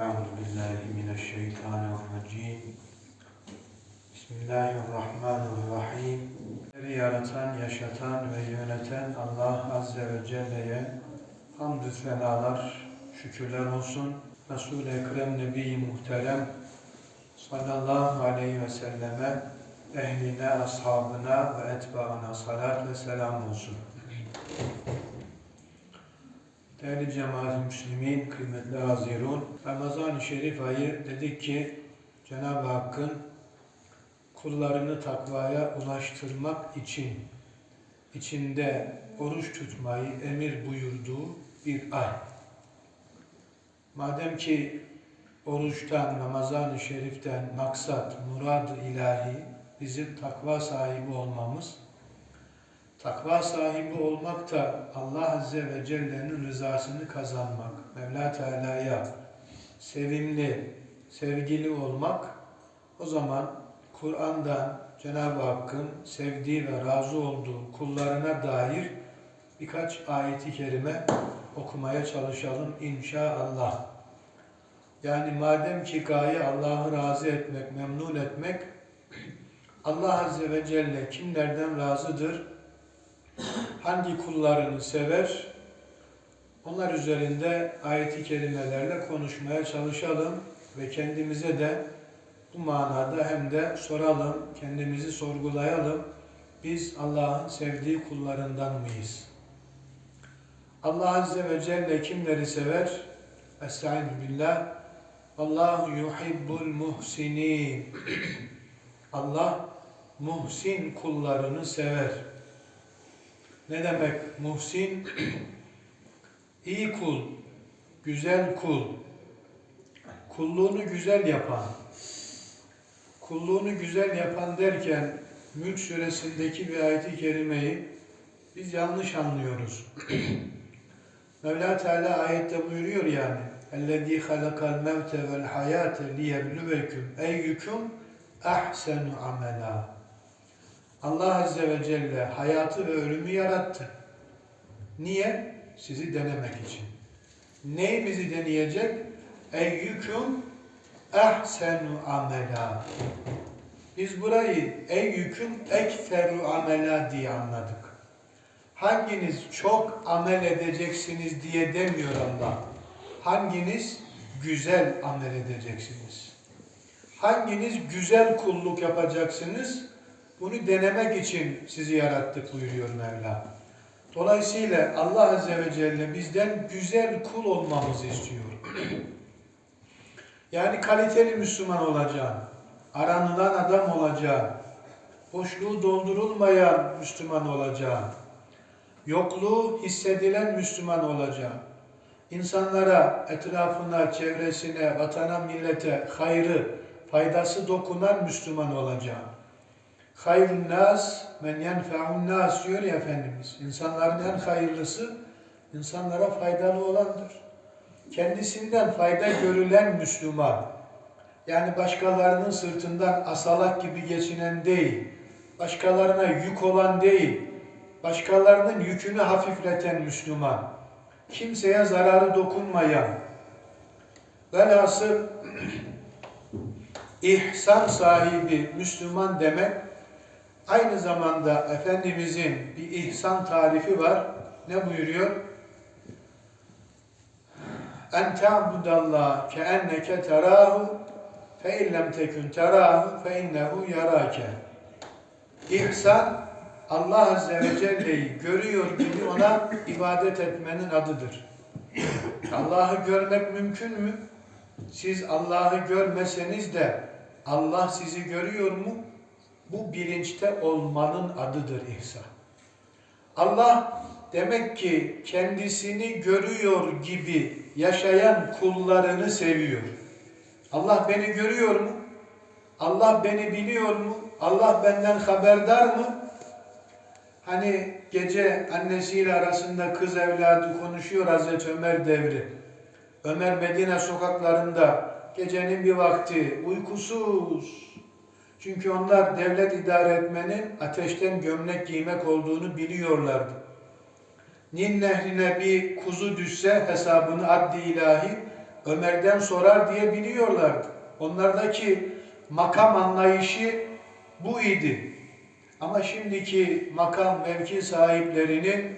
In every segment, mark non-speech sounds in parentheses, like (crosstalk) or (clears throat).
Euzu billahi mineşşeytanirracim. Bismillahirrahmanirrahim. Bizleri yaratan, yaşatan ve yöneten Allah Azze ve Celle'ye hamdü senalar, şükürler olsun. Resul-i Ekrem Nebi Muhterem sallallahu aleyhi ve selleme, ehline, ashabına ve etbaına salat ve selam olsun. Değerli cemaat-i müslimin, kıymetli hazirun, Ramazan-ı Şerif ayı dedik ki Cenab-ı Hakk'ın kullarını takvaya ulaştırmak için içinde oruç tutmayı emir buyurduğu bir ay. Madem ki oruçtan, Ramazan-ı Şerif'ten maksat, murad-ı ilahi bizim takva sahibi olmamız, takva sahibi olmak da Allah Azze ve Celle'nin rızasını kazanmak, Mevla Teala'ya sevimli, sevgili olmak, o zaman Kur'an'dan Cenab-ı Hakk'ın sevdiği ve razı olduğu kullarına dair birkaç ayeti kerime okumaya çalışalım inşallah. Yani madem ki gaye Allah'ı razı etmek, memnun etmek, Allah Azze ve Celle kimlerden razıdır, hangi kullarını sever, onlar üzerinde ayeti kerimelerle konuşmaya çalışalım ve kendimize de bu manada hem de soralım, kendimizi sorgulayalım. Biz Allah'ın sevdiği kullarından mıyız? Allah Azze ve Celle kimleri sever? Estaizu billah. Allahu yuhibbul muhsinin. Allah muhsin kullarını sever. Ne demek muhsin? İyi kul, güzel kul, kulluğunu güzel yapan, kulluğunu güzel yapan derken Mülk suresindeki bir ayeti kerimeyi biz yanlış anlıyoruz. (clears throat) Mevla Teala ayette buyuruyor yani اَلَّذ۪ي خَلَقَ الْمَوْتَ وَالْحَيَاةَ لِيَبْلُوَكُمْ اَيُّكُمْ اَحْسَنُ عَمَلًا Allah Azze ve Celle hayatı ve ölümü yarattı. Niye? Sizi denemek için. Neyi bizi deneyecek? Eyyüküm ehsenu amela. Biz burayı eyyüküm ekferu amela diye anladık. Hanginiz çok amel edeceksiniz diye demiyor Allah. Hanginiz güzel amel edeceksiniz? Hanginiz güzel kulluk yapacaksınız? Bunu denemek için sizi yarattık buyuruyor Mevla. Dolayısıyla Allah Azze ve Celle bizden güzel kul olmamızı istiyor. Yani kaliteli Müslüman olacaksın. Aranılan adam olacaksın. Boşluğu doldurulmayan Müslüman olacaksın. Yokluğu hissedilen Müslüman olacaksın. İnsanlara, etrafına, çevresine, vatana, millete hayrı, faydası dokunan Müslüman olacaksın. Hayrun nas men yenfe'un nas diyor ya Efendimiz. İnsanların en hayırlısı insanlara faydalı olandır. Kendisinden fayda görülen Müslüman. Yani başkalarının sırtından asalak gibi geçinen değil. Başkalarına yük olan değil. Başkalarının yükünü hafifleten Müslüman. Kimseye zararı dokunmayan. Velhasıl (clears throat) ihsan sahibi Müslüman demek Aynı zamanda Efendimizin bir ihsan tarifi var. Ne buyuruyor? En ta'budallah ke enneke terahu fe illem tekun terahu fe innehu yarake. İhsan Allah Azze ve Celle'yi görüyor gibi ona ibadet etmenin adıdır. Allah'ı görmek mümkün mü? Siz Allah'ı görmeseniz de Allah sizi görüyor mu? Bu bilinçte olmanın adıdır ihsan. Allah demek ki kendisini görüyor gibi yaşayan kullarını seviyor. Allah beni görüyor mu? Allah beni biliyor mu? Allah benden haberdar mı? Hani gece annesiyle arasında kız evladı konuşuyor Hazreti Ömer devri. Ömer Medine sokaklarında gecenin bir vakti uykusuz, çünkü onlar devlet idare etmenin ateşten gömlek giymek olduğunu biliyorlardı. Nil nehrine bir kuzu düşse hesabını adli ilahi Ömer'den sorar diye biliyorlardı. Onlardaki makam anlayışı bu idi. Ama şimdiki makam mevki sahiplerinin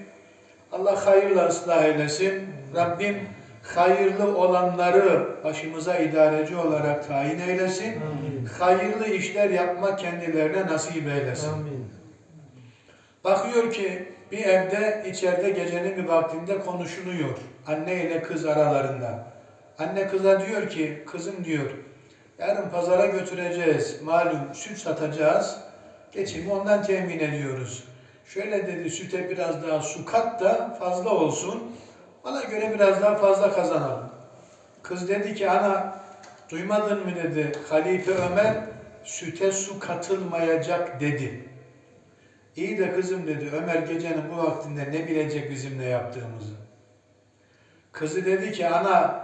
Allah hayırla ıslah eylesin. Rabbim hayırlı olanları başımıza idareci olarak tayin eylesin. Amin. Hayırlı işler yapmak kendilerine nasip eylesin. Amin. Bakıyor ki bir evde içeride gecenin bir vaktinde konuşuluyor. Anne ile kız aralarında. Anne kıza diyor ki, kızım diyor, yarın pazara götüreceğiz. Malum süt satacağız. Geçimi ondan temin ediyoruz. Şöyle dedi, süte biraz daha su kat da fazla olsun. Bana göre biraz daha fazla kazanalım. Kız dedi ki, ana duymadın mı dedi, Halife Ömer süte su katılmayacak dedi. İyi de kızım dedi Ömer gecenin bu vaktinde ne bilecek bizim ne yaptığımızı. Kızı dedi ki ana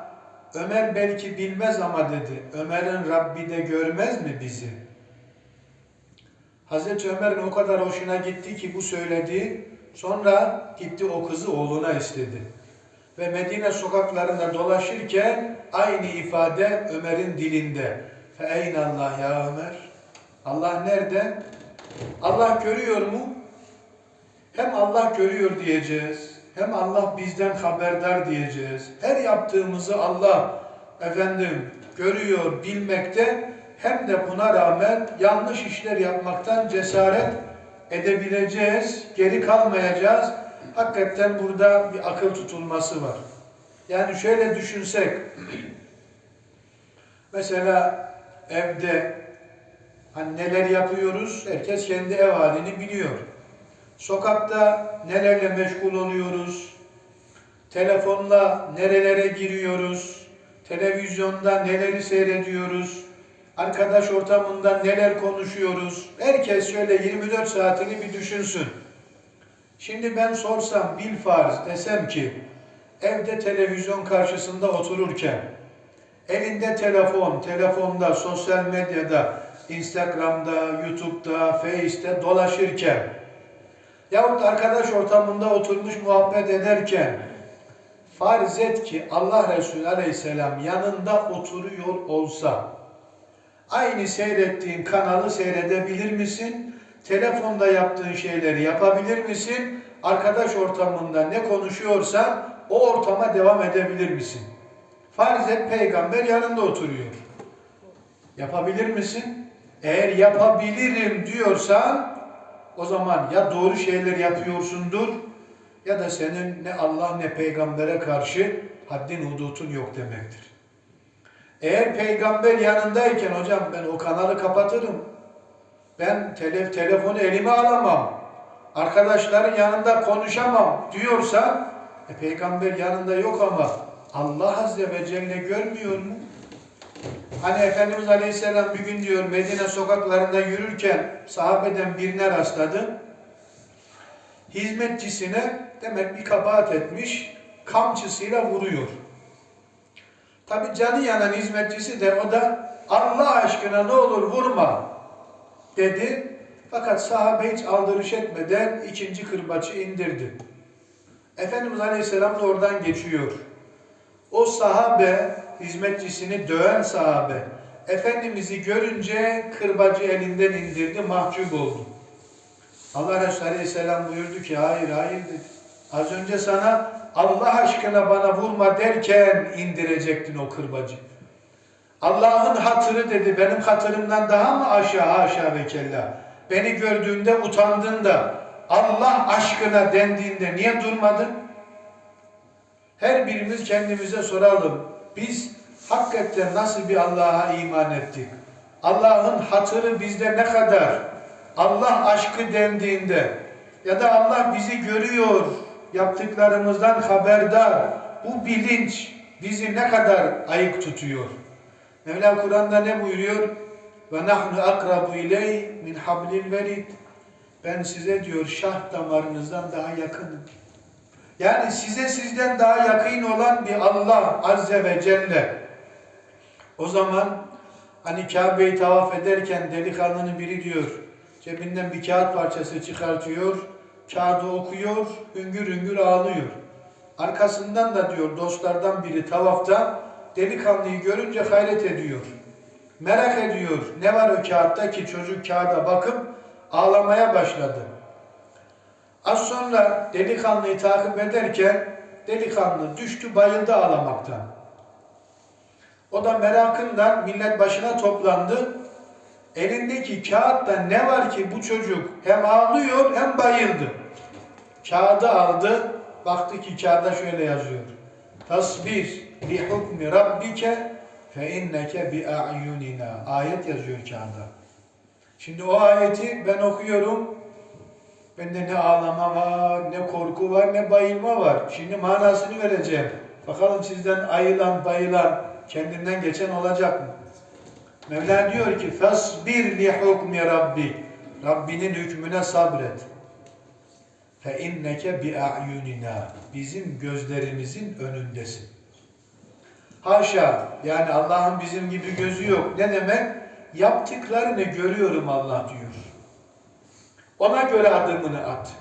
Ömer belki bilmez ama dedi Ömer'in Rabbi de görmez mi bizi? Hazreti Ömer'in o kadar hoşuna gitti ki bu söylediği sonra gitti o kızı oğluna istedi. Ve Medine sokaklarında dolaşırken aynı ifade Ömer'in dilinde. Fe Allah ya Ömer? Allah nerede? Allah görüyor mu? Hem Allah görüyor diyeceğiz, hem Allah bizden haberdar diyeceğiz. Her yaptığımızı Allah efendim görüyor, bilmekte hem de buna rağmen yanlış işler yapmaktan cesaret edebileceğiz, geri kalmayacağız. Hakikaten burada bir akıl tutulması var. Yani şöyle düşünsek, (clears throat) mesela evde Hani neler yapıyoruz? Herkes kendi ev halini biliyor. Sokakta nelerle meşgul oluyoruz? Telefonla nerelere giriyoruz? Televizyonda neleri seyrediyoruz? Arkadaş ortamında neler konuşuyoruz? Herkes şöyle 24 saatini bir düşünsün. Şimdi ben sorsam bil farz desem ki evde televizyon karşısında otururken elinde telefon, telefonda, sosyal medyada Instagram'da, YouTube'da, Face'te dolaşırken yahut arkadaş ortamında oturmuş muhabbet ederken farz et ki Allah Resulü Aleyhisselam yanında oturuyor olsa aynı seyrettiğin kanalı seyredebilir misin? Telefonda yaptığın şeyleri yapabilir misin? Arkadaş ortamında ne konuşuyorsan o ortama devam edebilir misin? Farz et peygamber yanında oturuyor. Yapabilir misin? Eğer yapabilirim diyorsan o zaman ya doğru şeyler yapıyorsundur ya da senin ne Allah ne peygambere karşı haddin hudutun yok demektir. Eğer peygamber yanındayken hocam ben o kanalı kapatırım. Ben tele, telefonu elime alamam. Arkadaşların yanında konuşamam diyorsan e, peygamber yanında yok ama Allah Azze ve Celle görmüyor mu? Hani Efendimiz Aleyhisselam bir gün diyor Medine sokaklarında yürürken sahabeden birine rastladı. Hizmetçisine demek bir kabahat etmiş, kamçısıyla vuruyor. Tabi canı yanan hizmetçisi de o da Allah aşkına ne olur vurma dedi. Fakat sahabe hiç aldırış etmeden ikinci kırbaçı indirdi. Efendimiz Aleyhisselam da oradan geçiyor. O sahabe, hizmetçisini döven sahabe, Efendimiz'i görünce kırbacı elinden indirdi, mahcup oldu. Allah Resulü Aleyhisselam buyurdu ki, hayır hayır dedi. Az önce sana Allah aşkına bana vurma derken indirecektin o kırbacı. Allah'ın hatırı dedi, benim hatırımdan daha mı aşağı haşa ve kella? Beni gördüğünde utandın da Allah aşkına dendiğinde niye durmadın? Her birimiz kendimize soralım. Biz hakikaten nasıl bir Allah'a iman ettik? Allah'ın hatırı bizde ne kadar? Allah aşkı dendiğinde ya da Allah bizi görüyor, yaptıklarımızdan haberdar. Bu bilinç bizi ne kadar ayık tutuyor? Mevla Kur'an'da ne buyuruyor? Ve nahnu akrabu iley min hablil verid. Ben size diyor şah damarınızdan daha yakınım. Yani size sizden daha yakın olan bir Allah Azze ve Celle. O zaman hani Kabe'yi tavaf ederken delikanlının biri diyor, cebinden bir kağıt parçası çıkartıyor, kağıdı okuyor, hüngür hüngür ağlıyor. Arkasından da diyor dostlardan biri tavafta delikanlıyı görünce hayret ediyor. Merak ediyor. Ne var o kağıtta ki çocuk kağıda bakıp ağlamaya başladı. Az sonra delikanlıyı takip ederken delikanlı düştü bayıldı ağlamaktan. O da merakından millet başına toplandı. Elindeki kağıtta ne var ki bu çocuk hem ağlıyor hem bayıldı. Kağıdı aldı. Baktı ki kağıda şöyle yazıyor. Tasbir fe inneke bi a'yunina. Ayet yazıyor kağıda. Şimdi o ayeti ben okuyorum. Bende ne ağlama var, ne korku var, ne bayılma var. Şimdi manasını vereceğim. Bakalım sizden ayılan, bayılan, kendinden geçen olacak mı? Mevla diyor ki li hukmi rabbi. Rabbinin hükmüne sabret. Bi a'yunina. Bizim gözlerimizin önündesin. Haşa yani Allah'ın bizim gibi gözü yok. Ne demek? Yaptıklarını görüyorum Allah diyor. Ona göre adımını at.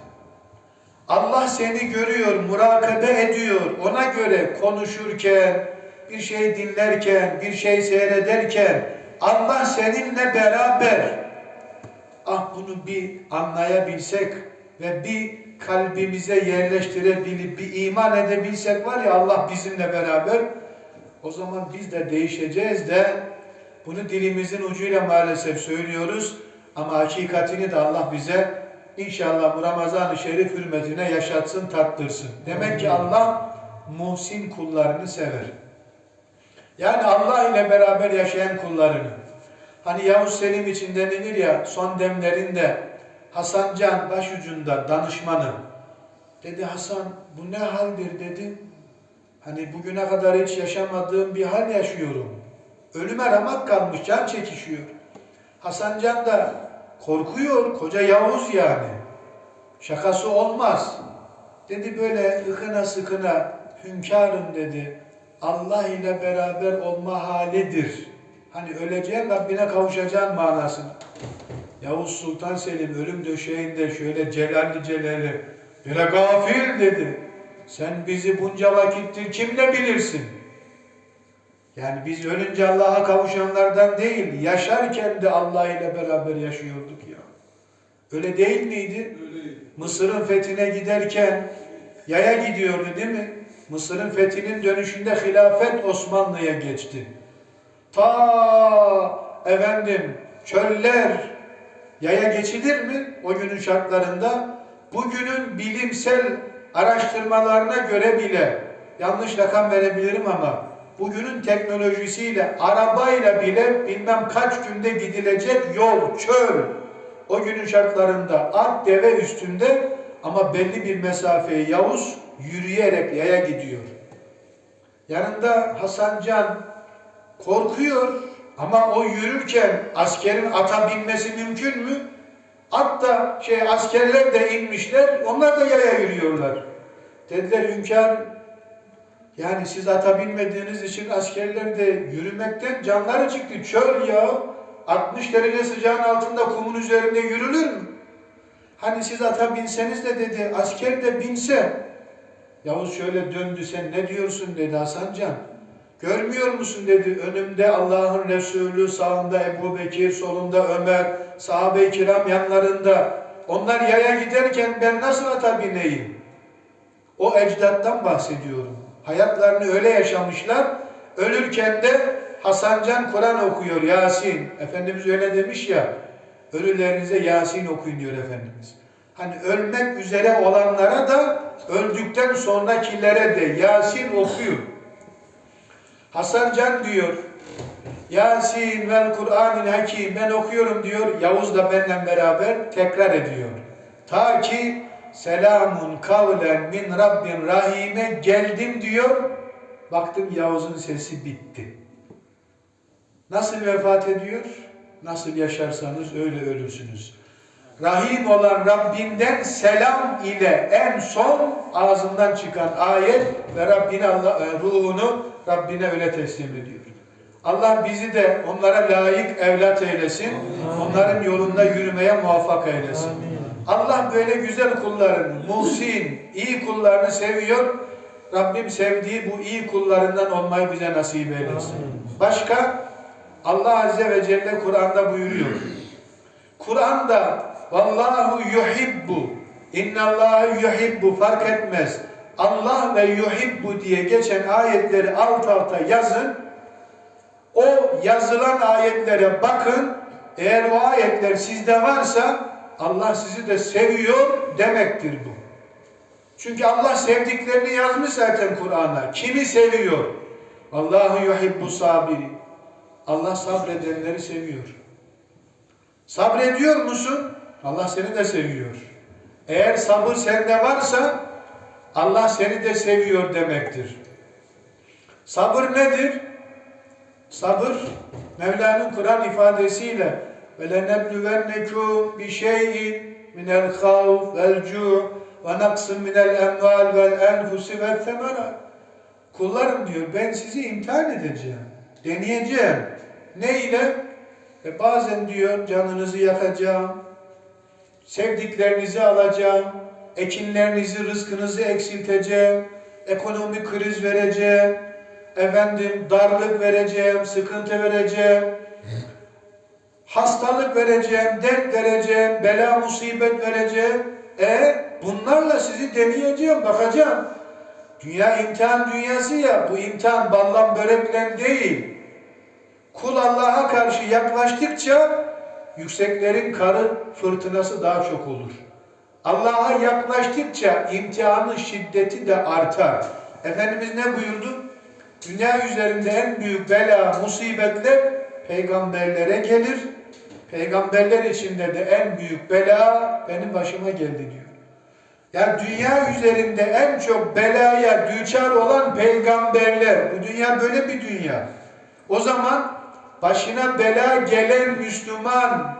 Allah seni görüyor, murakabe ediyor. Ona göre konuşurken, bir şey dinlerken, bir şey seyrederken Allah seninle beraber. Ah bunu bir anlayabilsek ve bir kalbimize yerleştirebilip bir iman edebilsek var ya Allah bizimle beraber o zaman biz de değişeceğiz de bunu dilimizin ucuyla maalesef söylüyoruz ama hakikatini de Allah bize inşallah bu Ramazan-ı Şerif hürmetine yaşatsın, tattırsın. Demek ki Allah muhsin kullarını sever. Yani Allah ile beraber yaşayan kullarını. Hani Yavuz Selim için denilir ya son demlerinde Hasan Can başucunda danışmanı. Dedi Hasan bu ne haldir dedi. Hani bugüne kadar hiç yaşamadığım bir hal yaşıyorum. Ölüme ramak kalmış, can çekişiyor. Hasan Can da korkuyor, koca Yavuz yani. Şakası olmaz. Dedi böyle ıkına sıkına, hünkârım dedi. Allah ile beraber olma halidir. Hani öleceğin Rabbine kavuşacağın manasını. Yavuz Sultan Selim ölüm döşeğinde şöyle celalli celali, böyle gafil dedi. Sen bizi bunca vakittir kimle bilirsin? Yani biz ölünce Allah'a kavuşanlardan değil, yaşarken de Allah ile beraber yaşıyorduk ya. Öyle değil miydi? Mısır'ın fethine giderken yaya gidiyordu değil mi? Mısır'ın fethinin dönüşünde hilafet Osmanlı'ya geçti. Ta efendim çöller yaya geçilir mi o günün şartlarında? Bugünün bilimsel araştırmalarına göre bile yanlış rakam verebilirim ama bugünün teknolojisiyle arabayla bile bilmem kaç günde gidilecek yol, çöl. O günün şartlarında at deve üstünde ama belli bir mesafeyi Yavuz yürüyerek yaya gidiyor. Yanında Hasan Can korkuyor ama o yürürken askerin ata binmesi mümkün mü? At da şey askerler de inmişler, onlar da yaya yürüyorlar. Dediler hünkâr, yani siz ata binmediğiniz için askerler de yürümekten canları çıktı. Çöl ya, 60 derece sıcağın altında kumun üzerinde yürülür mü? Hani siz ata binseniz de dedi, asker de binse. Yavuz şöyle döndü, sen ne diyorsun dedi Hasan Can. Görmüyor musun dedi, önümde Allah'ın Resulü, sağında Ebu Bekir, solunda Ömer, sahabe-i kiram yanlarında. Onlar yaya giderken ben nasıl ata bineyim? O ecdattan bahsediyorum. Hayatlarını öyle yaşamışlar. Ölürken de Hasan Can Kur'an okuyor Yasin. Efendimiz öyle demiş ya. Ölülerinize Yasin okuyun diyor Efendimiz. Hani ölmek üzere olanlara da öldükten sonrakilere de Yasin okuyun. Hasan Can diyor. Yasin vel Kur'anil Hakim ben okuyorum diyor. Yavuz da benimle beraber tekrar ediyor. Ta ki selamun kavlen min Rabbin rahime geldim diyor. Baktım Yavuz'un sesi bitti. Nasıl vefat ediyor? Nasıl yaşarsanız öyle ölürsünüz. Rahim olan Rabbinden selam ile en son ağzından çıkan ayet ve Rabbine Allah, e, ruhunu Rabbine öyle teslim ediyor. Allah bizi de onlara layık evlat eylesin. Onların yolunda yürümeye muvaffak eylesin. Allah böyle güzel kullarını, muhsin, iyi kullarını seviyor. Rabbim sevdiği bu iyi kullarından olmayı bize nasip eylesin. Başka Allah Azze ve Celle Kur'an'da buyuruyor. Kur'an'da Vallahu yuhibbu İnnallâhu yuhibbu fark etmez. Allah ve yuhibbu diye geçen ayetleri alt alta yazın. O yazılan ayetlere bakın. Eğer o ayetler sizde varsa Allah sizi de seviyor demektir bu. Çünkü Allah sevdiklerini yazmış zaten Kur'an'a. Kimi seviyor? Allahu yuhibbu sabiri. Allah sabredenleri seviyor. Sabrediyor musun? Allah seni de seviyor. Eğer sabır sende varsa Allah seni de seviyor demektir. Sabır nedir? Sabır Mevla'nın Kur'an ifadesiyle vel cu' ve naqsın minel emval vel enfusi vel themara. Kullarım diyor ben sizi imtihan edeceğim. Deneyeceğim. Ne ile? E bazen diyor canınızı yakacağım. Sevdiklerinizi alacağım. Ekinlerinizi, rızkınızı eksilteceğim. Ekonomik kriz vereceğim. Efendim darlık vereceğim, sıkıntı vereceğim. Hastalık vereceğim, dert vereceğim, bela musibet vereceğim. E bunlarla sizi deneyeceğim, bakacağım. Dünya imtihan dünyası ya, bu imtihan ballan börekle değil. Kul Allah'a karşı yaklaştıkça yükseklerin karı fırtınası daha çok olur. Allah'a yaklaştıkça imtihanın şiddeti de artar. Efendimiz ne buyurdu? Dünya üzerinde en büyük bela, musibetler peygamberlere gelir. Peygamberler içinde de en büyük bela benim başıma geldi diyor. Yani dünya üzerinde en çok belaya düçar olan peygamberler. Bu dünya böyle bir dünya. O zaman başına bela gelen Müslüman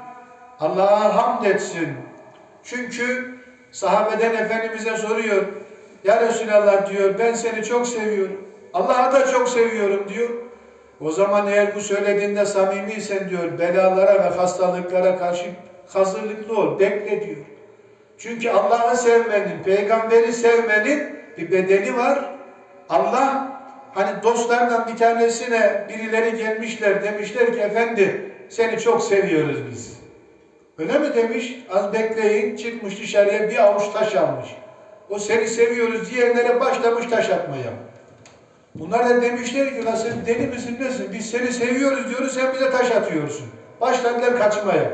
Allah'a hamd etsin. Çünkü sahabeden Efendimiz'e soruyor. Ya Resulallah diyor ben seni çok seviyorum. Allah'ı da çok seviyorum diyor. O zaman eğer bu söylediğinde samimiysen diyor belalara ve hastalıklara karşı hazırlıklı ol, bekle diyor. Çünkü Allah'ı sevmenin, peygamberi sevmenin bir bedeli var. Allah hani dostlardan bir tanesine birileri gelmişler demişler ki efendi seni çok seviyoruz biz. Öyle mi demiş? Az bekleyin çıkmış dışarıya bir avuç taş almış. O seni seviyoruz diyenlere başlamış taş atmaya. Bunlar da demişler ki sen deli misin nesin? Biz seni seviyoruz diyoruz sen bize taş atıyorsun. Başladılar kaçmaya.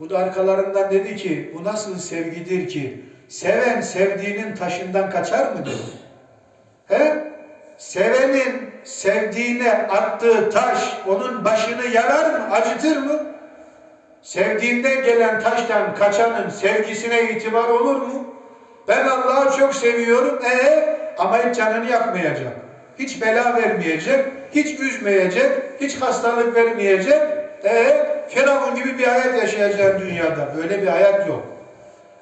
Bu da arkalarından dedi ki bu nasıl sevgidir ki seven sevdiğinin taşından kaçar mı dedi. He? Sevenin sevdiğine attığı taş onun başını yarar mı? Acıtır mı? Sevdiğinden gelen taştan kaçanın sevgisine itibar olur mu? Ben Allah'ı çok seviyorum. E ama hiç canını yakmayacak. Hiç bela vermeyecek, hiç üzmeyecek, hiç hastalık vermeyecek. E Firavun gibi bir hayat yaşayacaksın dünyada. Böyle bir hayat yok.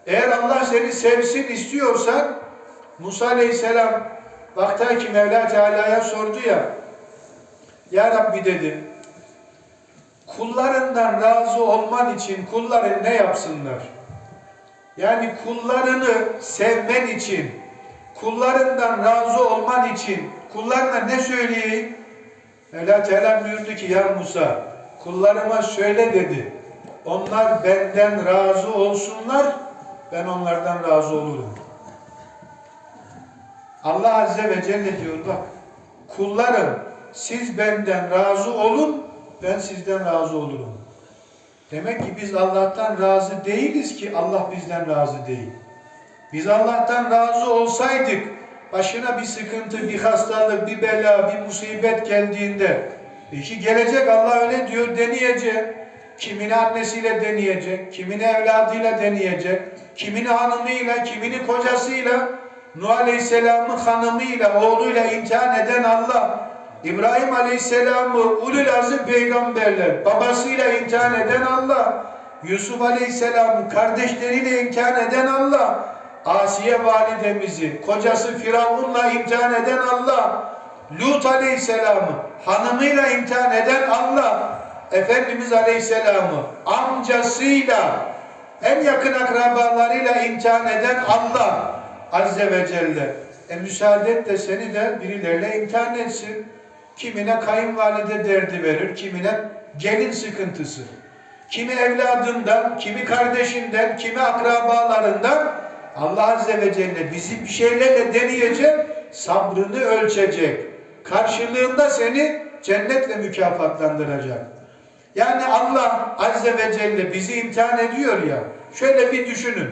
Eğer Allah seni sevsin istiyorsan Musa Aleyhisselam vaktaki Mevla Teala'ya sordu ya Ya Rabbi dedi kullarından razı olman için kulların ne yapsınlar? Yani kullarını sevmen için, kullarından razı olman için kullarına ne söyleyeyim? Mevla Teala buyurdu ki ya Musa kullarıma söyle dedi. Onlar benden razı olsunlar, ben onlardan razı olurum. Allah Azze ve Celle diyor bak, kullarım siz benden razı olun, ben sizden razı olurum. Demek ki biz Allah'tan razı değiliz ki Allah bizden razı değil. Biz Allah'tan razı olsaydık, başına bir sıkıntı, bir hastalık, bir bela, bir musibet geldiğinde, ki gelecek Allah öyle diyor, deneyecek. Kimini annesiyle deneyecek, kimini evladıyla deneyecek, kimini hanımıyla, kimini kocasıyla, Nuh Aleyhisselam'ın hanımıyla, oğluyla imtihan eden Allah, İbrahim Aleyhisselam'ı ulul azim peygamberler, babasıyla imtihan eden Allah, Yusuf Aleyhisselam'ı kardeşleriyle imtihan eden Allah, Asiye validemizi, kocası Firavun'la imtihan eden Allah, Lut Aleyhisselam'ı hanımıyla imtihan eden Allah, Efendimiz Aleyhisselam'ı amcasıyla, en yakın akrabalarıyla imtihan eden Allah Azze ve Celle. E müsaade et de seni de birileriyle imtihan etsin. Kimine kayınvalide derdi verir, kimine gelin sıkıntısı. Kimi evladından, kimi kardeşinden, kimi akrabalarından Allah Azze ve Celle bizi bir şeylerle deneyecek, sabrını ölçecek. Karşılığında seni cennetle mükafatlandıracak. Yani Allah Azze ve Celle bizi imtihan ediyor ya, şöyle bir düşünün.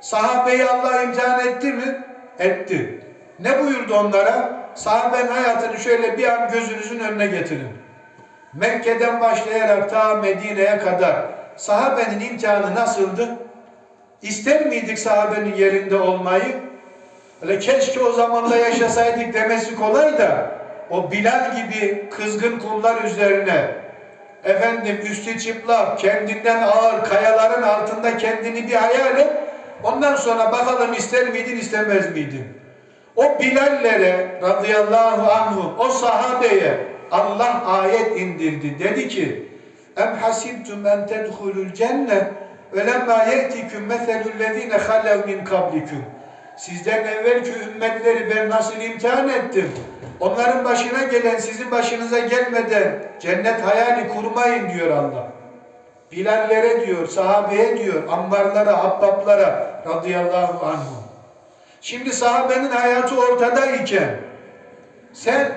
Sahabeyi Allah imtihan etti mi? Etti. Ne buyurdu onlara? Sahabenin hayatını şöyle bir an gözünüzün önüne getirin. Mekke'den başlayarak ta Medine'ye kadar sahabenin imtihanı nasıldı? İster miydik sahabenin yerinde olmayı? Öyle keşke o zamanda yaşasaydık demesi kolay da o Bilal gibi kızgın kullar üzerine efendim üstü çıplak, kendinden ağır kayaların altında kendini bir hayal et. Ondan sonra bakalım ister miydin istemez miydin? O Bilallere radıyallahu anhum, o sahabeye Allah ayet indirdi. Dedi ki Em hasibtum en tedhulul cennet ve lemma ye'tikum meselüllezine halev min kablikum. Sizden evvelki ümmetleri ben nasıl imtihan ettim? Onların başına gelen sizin başınıza gelmeden cennet hayali kurmayın diyor Allah. Bilallere diyor, sahabeye diyor, ambarlara, abbaplara radıyallahu anhum. Şimdi sahabenin hayatı ortadayken sen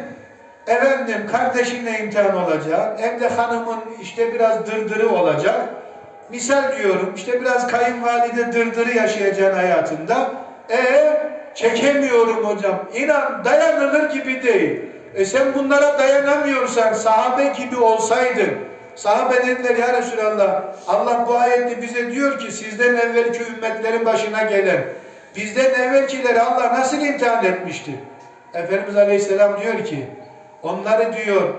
efendim kardeşinle imtihan olacak, evde hanımın işte biraz dırdırı olacak. Misal diyorum işte biraz kayınvalide dırdırı yaşayacaksın hayatında. E çekemiyorum hocam. İnan dayanılır gibi değil. E sen bunlara dayanamıyorsan sahabe gibi olsaydın. Sahabe dediler ya Resulallah Allah bu ayette bize diyor ki sizden evvelki ümmetlerin başına gelen bizden evvelkileri Allah nasıl imtihan etmişti? Efendimiz Aleyhisselam diyor ki onları diyor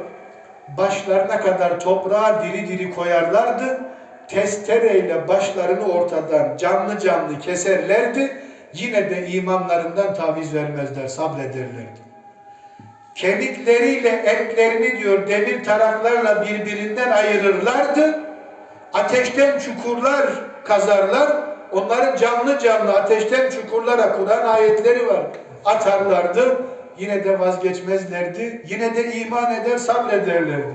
başlarına kadar toprağa diri diri koyarlardı. Testereyle başlarını ortadan canlı canlı keserlerdi. Yine de imanlarından taviz vermezler, sabrederlerdi. Kemikleriyle etlerini diyor demir taraklarla birbirinden ayırırlardı. Ateşten çukurlar kazarlar. Onların canlı canlı ateşten çukurlara Kur'an ayetleri var. Atarlardı. Yine de vazgeçmezlerdi. Yine de iman eder, sabrederlerdi.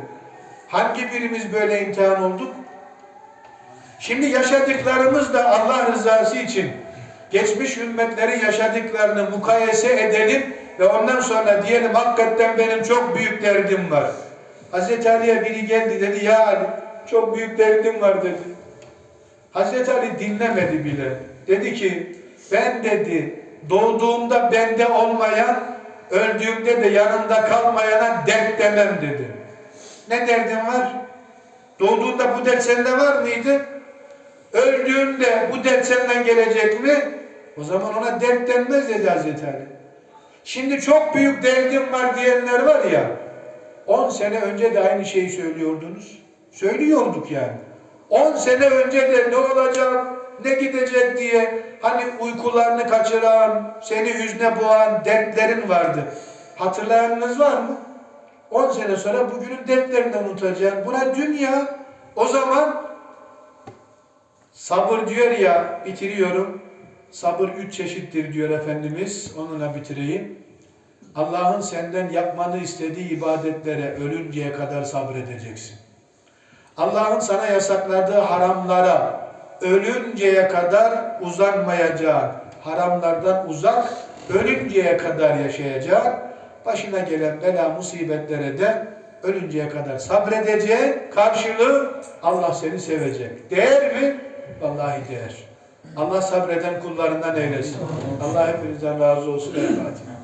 Hangi birimiz böyle imtihan olduk? Şimdi yaşadıklarımız da Allah rızası için geçmiş ümmetlerin yaşadıklarını mukayese edelim ve ondan sonra diyelim hakikaten benim çok büyük derdim var. Hazreti Ali'ye biri geldi dedi ya Ali çok büyük derdim var dedi. Hazreti Ali dinlemedi bile. Dedi ki ben dedi doğduğumda bende olmayan öldüğümde de yanımda kalmayana dert demem dedi. Ne derdin var? Doğduğunda bu dert sende var mıydı? Öldüğünde bu dert senden gelecek mi? O zaman ona dert denmez dedi Hazreti Ali. Şimdi çok büyük derdim var diyenler var ya, 10 sene önce de aynı şeyi söylüyordunuz. Söylüyorduk yani. 10 sene önce de ne olacak, ne gidecek diye hani uykularını kaçıran, seni hüzne boğan dertlerin vardı. Hatırlayanınız var mı? 10 sene sonra bugünün dertlerini unutacaksın. Buna dünya. O zaman sabır diyor ya, bitiriyorum. Sabır üç çeşittir diyor Efendimiz. Onunla bitireyim. Allah'ın senden yapmanı istediği ibadetlere ölünceye kadar sabredeceksin. Allah'ın sana yasakladığı haramlara ölünceye kadar uzanmayacağın, haramlardan uzak ölünceye kadar yaşayacağın, başına gelen bela musibetlere de ölünceye kadar sabredeceğin karşılığı Allah seni sevecek. Değer mi? Vallahi değer. Allah sabreden kullarından eylesin. Allah hepinizden razı olsun. Fatiha.